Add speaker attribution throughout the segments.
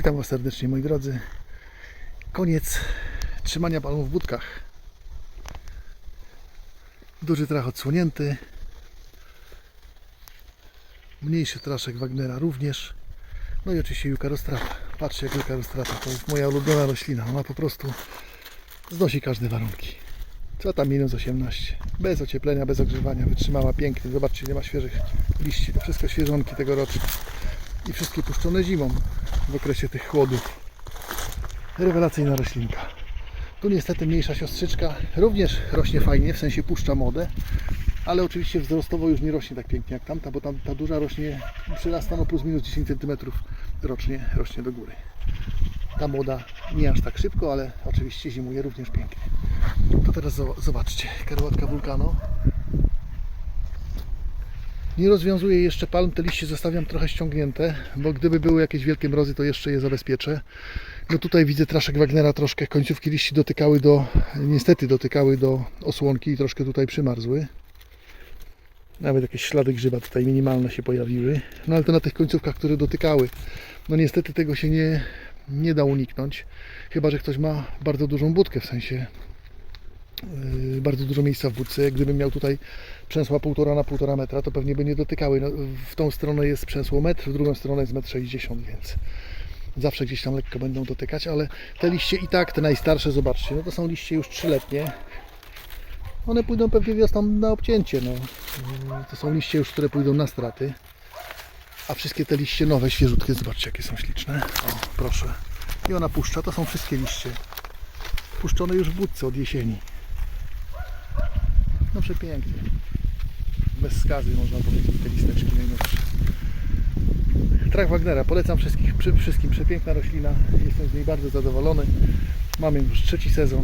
Speaker 1: Witam Was serdecznie moi drodzy. Koniec trzymania balonów w budkach. Duży trach odsłonięty. Mniejszy traszek Wagnera również. No i oczywiście Juka Rostrata. Patrzcie jak Juka Rostrata. To jest moja ulubiona roślina. Ona po prostu znosi każde warunki. Co tam minus 18. Bez ocieplenia, bez ogrzewania. Wytrzymała pięknie. Zobaczcie, nie ma świeżych liści. To wszystko świeżonki tegoroczne. I wszystkie puszczone zimą w okresie tych chłodów. Rewelacyjna roślinka. Tu niestety mniejsza siostrzyczka również rośnie fajnie, w sensie puszcza modę, ale oczywiście wzrostowo już nie rośnie tak pięknie jak tamta, bo tam ta duża rośnie, przyrasta no plus minus 10 cm rocznie, rośnie do góry. Ta młoda nie aż tak szybko, ale oczywiście zimuje również pięknie. To teraz zo- zobaczcie, karłatka wulkano. Nie rozwiązuję jeszcze palm, te liście zostawiam trochę ściągnięte, bo gdyby były jakieś wielkie mrozy, to jeszcze je zabezpieczę. No tutaj widzę traszek Wagnera, troszkę końcówki liści dotykały do, niestety dotykały do osłonki i troszkę tutaj przymarzły. Nawet jakieś ślady grzyba tutaj minimalne się pojawiły. No ale to na tych końcówkach, które dotykały. No niestety tego się nie, nie da uniknąć. Chyba, że ktoś ma bardzo dużą budkę, w sensie yy, bardzo dużo miejsca w budce. Jak gdybym miał tutaj przęsła 1,5 na 1,5 metra, to pewnie by nie dotykały. No, w tą stronę jest przęsło metr, w drugą stronę jest 1,60 m, więc zawsze gdzieś tam lekko będą dotykać, ale te liście i tak, te najstarsze, zobaczcie, no to są liście już trzyletnie. One pójdą pewnie wiosną na obcięcie, no. Yy, To są liście już, które pójdą na straty. A wszystkie te liście nowe, świeżutkie, zobaczcie jakie są śliczne. O, proszę. I ona puszcza, to są wszystkie liście. Puszczone już w budce od jesieni. No przepięknie. Bez skazy można powiedzieć te listeczki najnowsze. Trach Wagnera, polecam wszystkich, przy, wszystkim, przepiękna roślina, jestem z niej bardzo zadowolony. Mamy już trzeci sezon,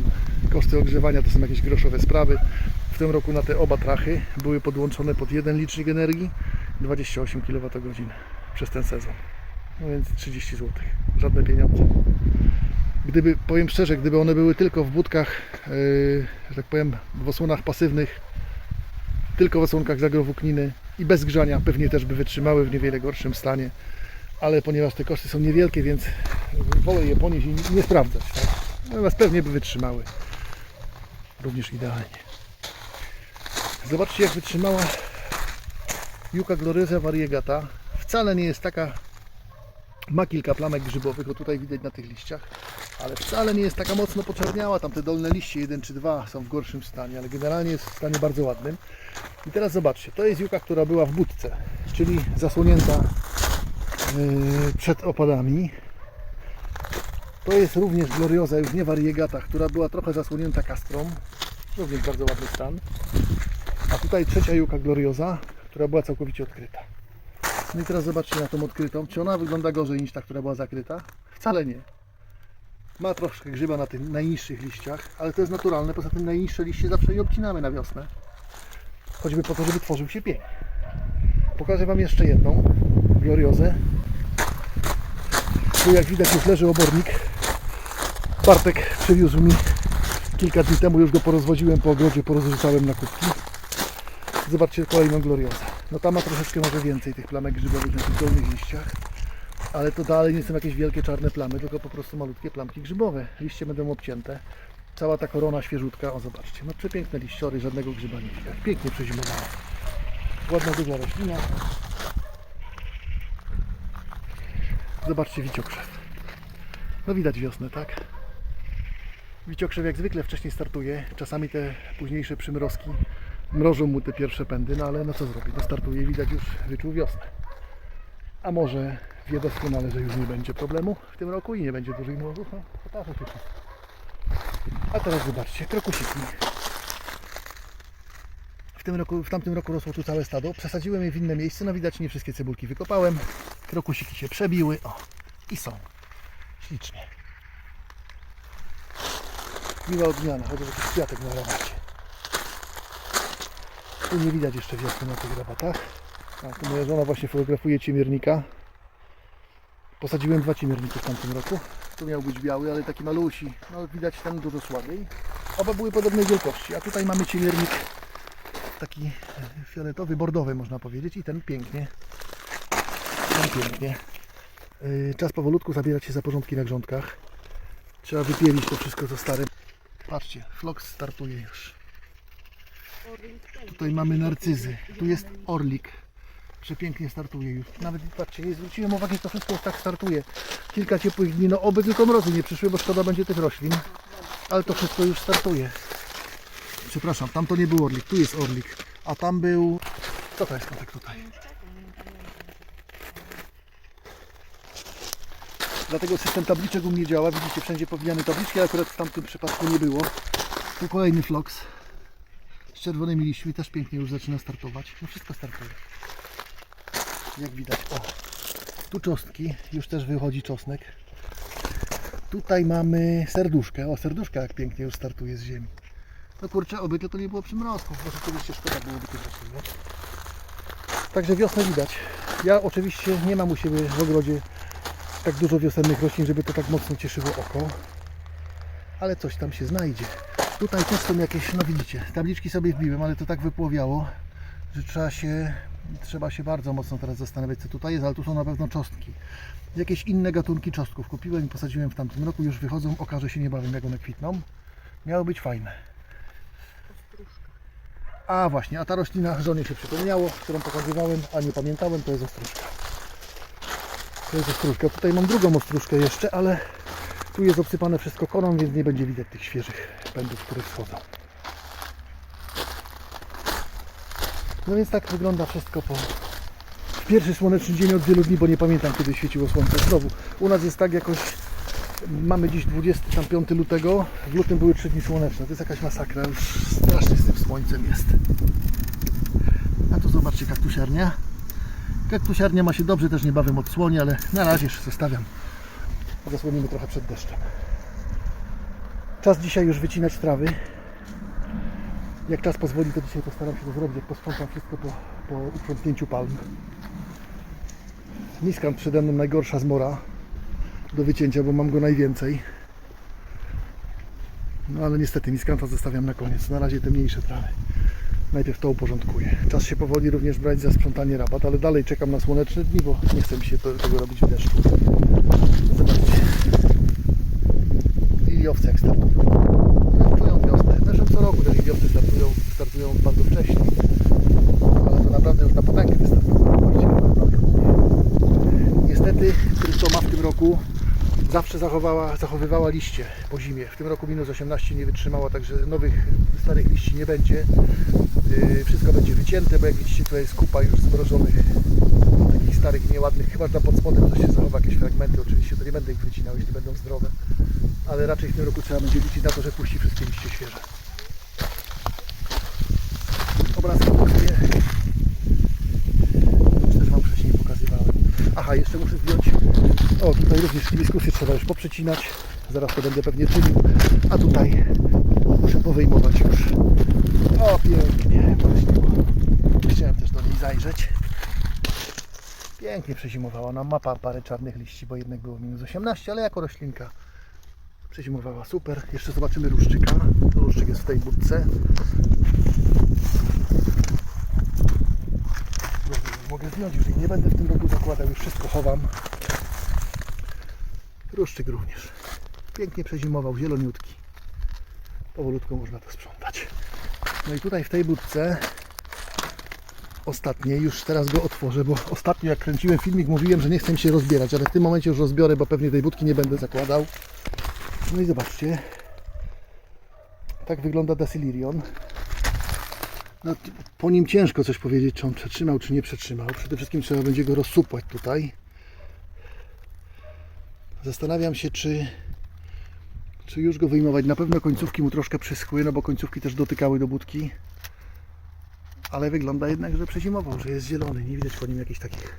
Speaker 1: koszty ogrzewania to są jakieś groszowe sprawy. W tym roku na te oba trachy były podłączone pod jeden licznik energii 28 kWh przez ten sezon. No więc 30 zł, żadne pieniądze. Gdyby, powiem szczerze, gdyby one były tylko w budkach, yy, że tak powiem, w osłonach pasywnych, tylko w osłonkach zagrowłókniny i bez grzania pewnie też by wytrzymały w niewiele gorszym stanie, ale ponieważ te koszty są niewielkie, więc wolę je ponieść i nie sprawdzać. Tak? Natomiast pewnie by wytrzymały również idealnie. Zobaczcie jak wytrzymała Juka gloriosa variegata. Wcale nie jest taka, ma kilka plamek grzybowych, o tutaj widać na tych liściach, ale wcale nie jest taka mocno poczerniała. Tam te dolne liście, jeden czy dwa są w gorszym stanie, ale generalnie jest w stanie bardzo ładnym. I teraz zobaczcie, to jest juka, która była w budce, czyli zasłonięta yy, przed opadami. To jest również glorioza, już nie variegata, która była trochę zasłonięta kastrą. Również bardzo ładny stan. A tutaj trzecia juka glorioza, która była całkowicie odkryta. No i teraz zobaczcie na tą odkrytą. Czy ona wygląda gorzej niż ta, która była zakryta? Wcale nie. Ma troszkę grzyba na tych najniższych liściach, ale to jest naturalne. Poza tym najniższe liście zawsze je obcinamy na wiosnę. Choćby po to, żeby tworzył się pień. Pokażę Wam jeszcze jedną gloriozę. Tu jak widać już leży obornik. Bartek przywiózł mi kilka dni temu, już go porozwodziłem po ogrodzie, porozrzucałem na kubki. Zobaczcie kolejną gloriozę. No ta ma troszeczkę może więcej tych plamek grzybowych na tych dolnych liściach. Ale to dalej nie są jakieś wielkie czarne plamy, tylko po prostu malutkie plamki grzybowe. Liście będą obcięte. Cała ta korona świeżutka. O zobaczcie, no przepiękne liściory, żadnego grzyba nie widać. Pięknie przezimowała. Ładna duża roślina. Zobaczcie wiciokrzew. No widać wiosnę, tak? Wiciokrzew jak zwykle wcześniej startuje. Czasami te późniejsze przymrozki mrożą mu te pierwsze pędy, no ale no co zrobi? No startuje, widać już wyczuł wiosnę. A może wie doskonale, że już nie będzie problemu w tym roku i nie będzie dużych mrozów? No, pokażę się. A teraz zobaczcie, krokusiki. W, tym roku, w tamtym roku rosło tu całe stado. Przesadziłem je w inne miejsce. No widać, nie wszystkie cebulki wykopałem. Krokusiki się przebiły. O, i są. Ślicznie. Miła odmiana, chociaż jakiś kwiatek na rabacie. Tu nie widać jeszcze wiosny na tych rabatach. Tu moja żona właśnie fotografuje ciemiernika. Posadziłem dwa ciemierniki w tamtym roku. Tu miał być biały, ale taki malusi. No widać ten dużo słabiej. Oba były podobnej wielkości, a tutaj mamy ciemiernik taki fioletowy, bordowy można powiedzieć i ten pięknie, ten pięknie Yy, Czas powolutku zabierać się za porządki na grządkach. Trzeba wypielić to wszystko co stare. Patrzcie, Flox startuje już. Tutaj mamy narcyzy. Tu jest orlik. Przepięknie startuje już. Nawet patrzcie, nie zwróciłem uwagi, to wszystko już tak startuje. Kilka ciepłych dni, no oby tylko mrozy nie przyszły, bo szkoda będzie tych roślin. Ale to wszystko już startuje. Przepraszam, tam to nie był orlik, tu jest orlik. A tam był... Co to jest kotek tutaj? Dlatego system tabliczek u mnie działa. Widzicie, wszędzie powijane tabliczki, ale akurat w tamtym przypadku nie było. Tu kolejny flox z czerwonymi liśćmi, też pięknie już zaczyna startować. No wszystko startuje. Jak widać. O, tu czosnki, już też wychodzi czosnek. Tutaj mamy serduszkę. O, serduszka jak pięknie już startuje z ziemi. No kurczę, oby to nie było przymrozków, bo rzeczywiście szkoda byłoby tych roślin. Także wiosnę widać. Ja oczywiście nie mam u siebie w ogrodzie tak dużo wiosennych roślin, żeby to tak mocno cieszyło oko. Ale coś tam się znajdzie. Tutaj też są jakieś, no widzicie, tabliczki sobie wbiłem, ale to tak wypłowiało, że trzeba się, trzeba się bardzo mocno teraz zastanawiać, co tutaj jest, ale tu są na pewno czosnki. Jakieś inne gatunki czosnków kupiłem i posadziłem w tamtym roku, już wychodzą, okaże się niebawem, jak one kwitną. Miały być fajne. A właśnie, a ta roślina żonie się przypomniało, którą pokazywałem, a nie pamiętałem, to jest ostróżka. To jest ostróżka. Tutaj mam drugą ostróżkę jeszcze, ale tu jest obsypane wszystko korą, więc nie będzie widać tych świeżych pędów, które wschodzą. No więc tak wygląda wszystko po pierwszy słoneczny dzień od wielu dni, bo nie pamiętam kiedy świeciło słońce znowu. U nas jest tak jakoś, mamy dziś 25 lutego, w lutym były 3 dni słoneczne, to jest jakaś masakra, już strasznie z tym słońcem jest. A tu zobaczcie kaktusiarnia. Kaktusiarnia ma się dobrze, też niebawem odsłoni, ale na razie już zostawiam. Zasłonimy trochę przed deszczem. Czas dzisiaj już wycinać trawy. Jak czas pozwoli, to dzisiaj postaram się to zrobić, jak posprzątam wszystko po, po uprzątnięciu palm. Niskant przede mną najgorsza zmora do wycięcia, bo mam go najwięcej. No ale niestety miskanta zostawiam na koniec. Na razie te mniejsze trawy. Najpierw to uporządkuję. Czas się powoli również brać za sprzątanie rabat, ale dalej czekam na słoneczne dni, bo nie chcę mi się tego robić w deszczu. Zobaczcie. Liliowce jak startują. Co roku te liliowce startują, startują bardzo wcześnie. Ale to naprawdę już na potęgę wystartują. Niestety ma w tym roku zawsze zachowała, zachowywała liście po zimie. W tym roku minus 18 nie wytrzymała, także nowych starych liści nie będzie. Yy, wszystko będzie wycięte, bo jak widzicie tutaj jest kupa już zmrożonych, takich starych, nieładnych. Chyba, że tam pod spodem coś się zachowa, jakieś fragmenty. Oczywiście to nie będę ich wycinał, jeśli będą zdrowe. Ale raczej w tym roku trzeba będzie liczyć na to, że puści wszystkie liście świeże. Sobie już też Wam wcześniej pokazywałem. Aha, jeszcze muszę zdjąć. O, tutaj również hibiskusy trzeba już poprzecinać. Zaraz to będę pewnie czynił. A tutaj muszę powyjmować już. O, pięknie. Właśnie. Chciałem też do niej zajrzeć. Pięknie przezimowała. Ona ma pa- parę czarnych liści, bo jednak było minus 18, ale jako roślinka przezimowała super. Jeszcze zobaczymy ruszczyka. Ruszczyk jest w tej budce. Zdjąć, już nie będę w tym roku zakładał, już wszystko chowam. Ruszczyk również. Pięknie przezimował, zieloniutki. Powolutku można to sprzątać. No i tutaj w tej budce ostatniej, już teraz go otworzę, bo ostatnio jak kręciłem filmik mówiłem, że nie chcę się rozbierać, ale w tym momencie już rozbiorę, bo pewnie tej budki nie będę zakładał. No i zobaczcie. Tak wygląda Dasilirion. No, po nim ciężko coś powiedzieć, czy on przetrzymał, czy nie przetrzymał. Przede wszystkim trzeba będzie go rozsupłać tutaj. Zastanawiam się, czy, czy już go wyjmować. Na pewno końcówki mu troszkę przyschły, no bo końcówki też dotykały do budki. Ale wygląda jednak, że przezimował, że jest zielony. Nie widać po nim jakichś takich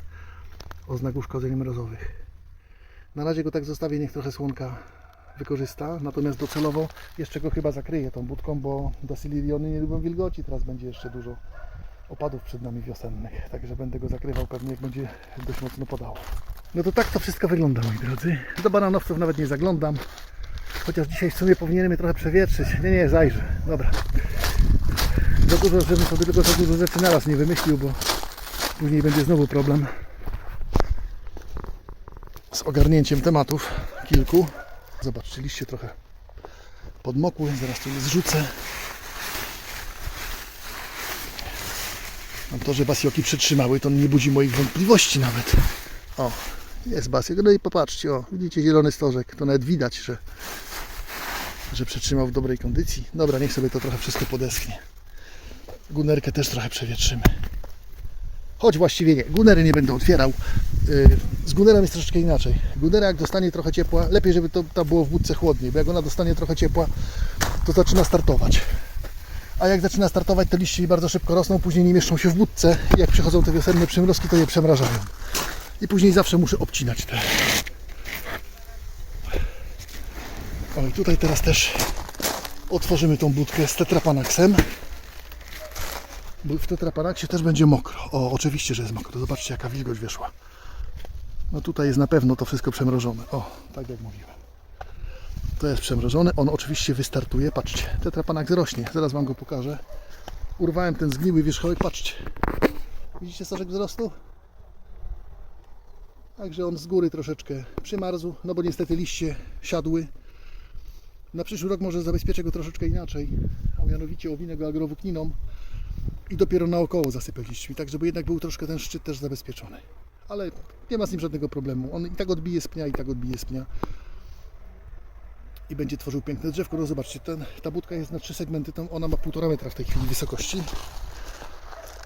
Speaker 1: oznak uszkodzeń mrozowych. Na razie go tak zostawię, niech trochę słonka wykorzysta, natomiast docelowo jeszcze go chyba zakryję tą budką, bo dasiliriony nie lubią wilgoci, teraz będzie jeszcze dużo opadów przed nami wiosennych, także będę go zakrywał pewnie jak będzie dość mocno padało. No to tak to wszystko wygląda moi drodzy. Do bananowców nawet nie zaglądam, chociaż dzisiaj w sumie powinienem je trochę przewietrzyć. Nie, nie, zajrzę. Dobra. Za dużo, żebym sobie tylko za dużo rzeczy naraz nie wymyślił, bo później będzie znowu problem. z ogarnięciem tematów kilku. Zobaczcie, liście trochę podmokły, zaraz tu je zrzucę. Mam to, że basioki przetrzymały, to nie budzi moich wątpliwości nawet. O, jest basiok. No i popatrzcie, o, widzicie zielony stożek, to nawet widać, że, że przetrzymał w dobrej kondycji. Dobra, niech sobie to trochę wszystko podeschnie. Gunerkę też trochę przewietrzymy. Choć właściwie nie, gunery nie będę otwierał. Yy, Z gunerem jest troszeczkę inaczej. Gunera jak dostanie trochę ciepła, lepiej żeby to tam było w budce chłodniej, bo jak ona dostanie trochę ciepła, to zaczyna startować. A jak zaczyna startować, to liście bardzo szybko rosną, później nie mieszczą się w budce jak przychodzą te wiosenne przymrozki, to je przemrażają. I później zawsze muszę obcinać te. O i tutaj teraz też otworzymy tą budkę z tetrapanaxem. Bo w tetrapanaksie też będzie mokro. O, oczywiście, że jest mokro. Zobaczcie, jaka wilgoć wyszła. No tutaj jest na pewno to wszystko przemrożone. O, tak jak mówiłem. To jest przemrożone. On oczywiście wystartuje. Patrzcie, tetrapanax rośnie. Zaraz Wam go pokażę. Urwałem ten zgniły wierzchołek. Patrzcie. Widzicie stożek wzrostu? Także on z góry troszeczkę przymarzł, no bo niestety liście siadły. Na przyszły rok może zabezpieczę go troszeczkę inaczej, a mianowicie owinę go agrowłókniną i dopiero naokoło zasypę liśćmi, tak żeby jednak był troszkę ten szczyt też zabezpieczony. Ale nie ma z nim żadnego problemu. On i tak odbije z pnia, i tak odbije z pnia. I będzie tworzył piękne drzewko. No zobaczcie, ten, ta budka jest na trzy segmenty, tam ona ma półtora metra w tej chwili wysokości.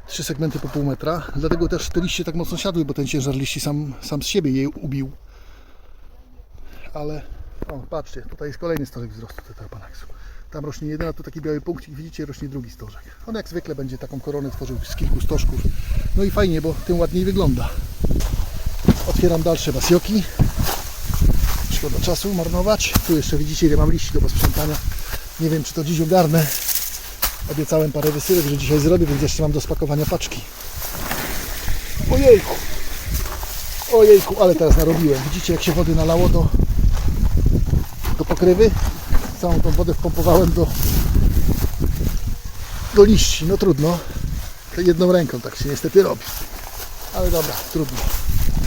Speaker 1: Trzy segmenty po pół metra. Dlatego też te liście tak mocno siadły, bo ten ciężar liści sam, sam z siebie je ubił. Ale o, patrzcie, tutaj jest kolejny stożek wzrostu tetrapanaxu. Tam rośnie jeden, a tu taki biały punkcik, widzicie, rośnie drugi stożek. On jak zwykle będzie taką koronę tworzył z kilku stożków. No i fajnie, bo tym ładniej wygląda. Otwieram dalsze basioki. Szkoda czasu marnować. Tu jeszcze widzicie, ile mam liści do posprzątania. Nie wiem, czy to dziś ogarnę. Obiecałem parę wysyłek, że dzisiaj zrobię, więc jeszcze mam do spakowania paczki. Ojejku! Ojejku, ale teraz narobiłem. Widzicie, jak się wody nalało do, do pokrywy? Całą tą wodę wpompowałem do, do liści. No trudno. Jedną ręką tak się niestety robi. Ale dobra, trudno.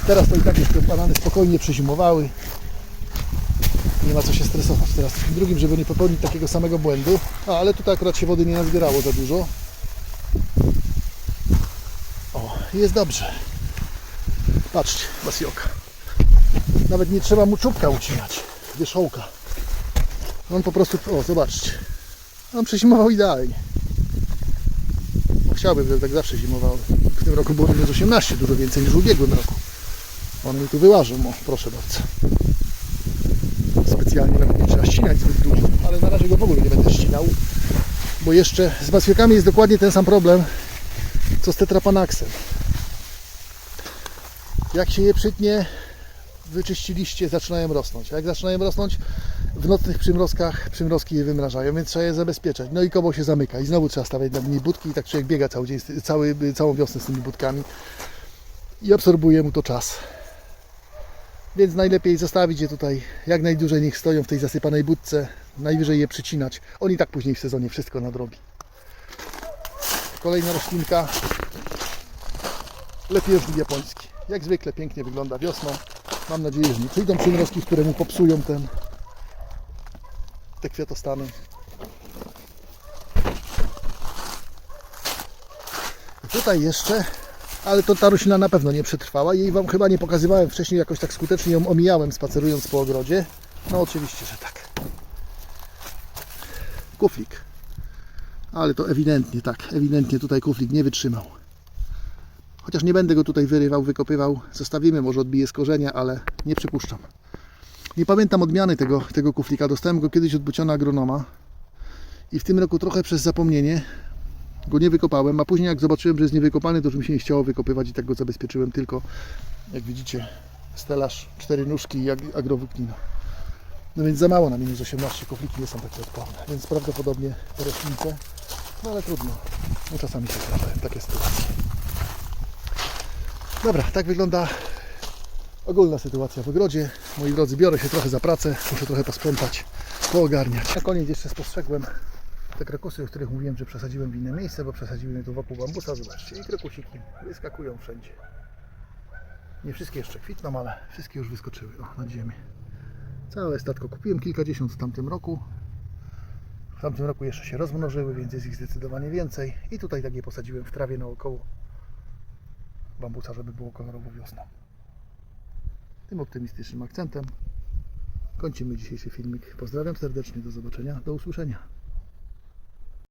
Speaker 1: Teraz to i tak jeszcze banany spokojnie przezimowały. Nie ma co się stresować. Teraz tym drugim, żeby nie popełnić takiego samego błędu. A, ale tutaj akurat się wody nie nazbierało za dużo. O, jest dobrze. Patrzcie, basioka. Nawet nie trzeba mu czubka ucinać. Wierzchołka. On po prostu, o zobaczcie. On przezimował idealnie. No, chciałbym, żeby tak zawsze zimowały. W tym roku było minus 18, dużo więcej niż w ubiegłym roku. On mi tu wyłażył, o, proszę bardzo. Specjalnie nawet nie trzeba ścinać zbyt dużo, ale na razie go w ogóle nie będę ścinał, bo jeszcze z baswiokami jest dokładnie ten sam problem, co z tetrapanaxem. Jak się je przytnie, wyczyściliście, zaczynają rosnąć. A jak zaczynają rosnąć, w nocnych przymrozkach przymrozki je wymrażają, więc trzeba je zabezpieczać. No i koło się zamyka i znowu trzeba stawiać nad nimi budki i tak człowiek biega cały dzień, cały, całą wiosnę z tymi budkami i absorbuje mu to czas. Więc najlepiej zostawić je tutaj jak najdłużej, niech stoją w tej zasypanej budce, najwyżej je przycinać. On i tak później w sezonie wszystko nadrobi. Kolejna roślinka, lepieżnik japoński. Jak zwykle pięknie wygląda wiosną. Mam nadzieję, że nie przyjdą przymrozki, które mu popsują ten, te kwiatostany. Tutaj jeszcze, ale to ta roślina na pewno nie przetrwała. Jej Wam chyba nie pokazywałem wcześniej, jakoś tak skutecznie ją omijałem spacerując po ogrodzie. No oczywiście, że tak. Kuflik. Ale to ewidentnie, tak, ewidentnie tutaj kuflik nie wytrzymał. Chociaż nie będę go tutaj wyrywał, wykopywał. Zostawimy, może odbije z korzenia, ale nie przypuszczam. Nie pamiętam odmiany tego, tego kuflika. Dostałem go kiedyś od buciona agronoma. I w tym roku trochę przez zapomnienie go nie wykopałem, a później jak zobaczyłem, że jest niewykopany, to już mi się nie chciało wykopywać i tak go zabezpieczyłem tylko, jak widzicie, stelaż, cztery nóżki i ag- agrowłóknina. No więc za mało na minus 18 kufliki nie są takie odporne, więc prawdopodobnie roślince, no ale trudno, no czasami się zdarzają takie sytuacje. Dobra, tak wygląda ogólna sytuacja w ogrodzie. Moi drodzy, biorę się trochę za pracę, muszę trochę posprzątać, poogarniać. Na koniec jeszcze spostrzegłem te krokusy, o których mówiłem, że przesadziłem w inne miejsce, bo przesadziłem je tu wokół bambusa. Zobaczcie, i krokusiki wyskakują wszędzie. Nie wszystkie jeszcze kwitną, ale wszystkie już wyskoczyły o, nad ziemię. Całe statko kupiłem kilkadziesiąt w tamtym roku. W tamtym roku jeszcze się rozmnożyły, więc jest ich zdecydowanie więcej. I tutaj tak je posadziłem w trawie naokoło bambusa, żeby było kolorowo wiosną. Tym optymistycznym akcentem kończymy dzisiejszy filmik. Pozdrawiam serdecznie, do zobaczenia, do usłyszenia.